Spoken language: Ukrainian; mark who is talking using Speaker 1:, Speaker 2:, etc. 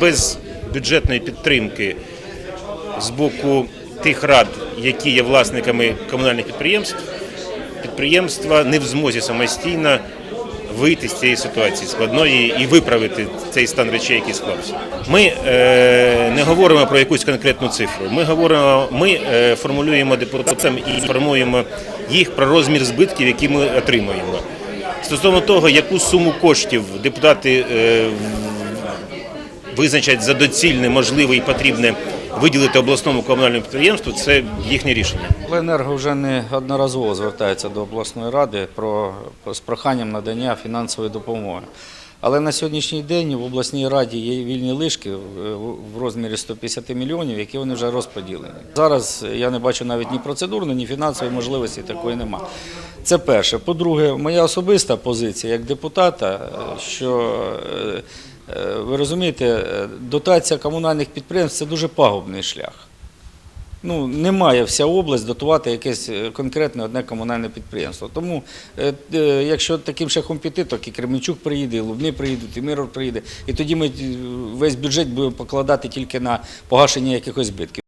Speaker 1: Без бюджетної підтримки з боку тих рад, які є власниками комунальних підприємств, підприємства не в змозі самостійно вийти з цієї ситуації складної і виправити цей стан речей, який склався. Ми е, не говоримо про якусь конкретну цифру. Ми говоримо, ми е, формулюємо депутатам і інформуємо їх про розмір збитків, які ми отримуємо. Стосовно того, яку суму коштів депутати е, визначать за доцільне, можливе і потрібне виділити обласному комунальному підприємству, це їхнє рішення.
Speaker 2: Ленерго вже не одноразово звертається до обласної ради про, з проханням надання фінансової допомоги. Але на сьогоднішній день в обласній раді є вільні лишки в- в розмірі 150 мільйонів, які вони вже розподілені. Зараз я не бачу навіть ні процедурної, ні фінансової можливості такої нема. Це перше. По-друге, моя особиста позиція як депутата, е, що е, е, ви розумієте, е, дотація комунальних підприємств це дуже пагубний шлях. Ну, не має вся область дотувати якесь е, конкретне одне комунальне підприємство. Тому, е, е, якщо таким шляхом піти, то і Кременчук приїде, і Лубни приїдуть, і Мирор приїде. І тоді ми весь бюджет будемо покладати тільки на погашення якихось збитків.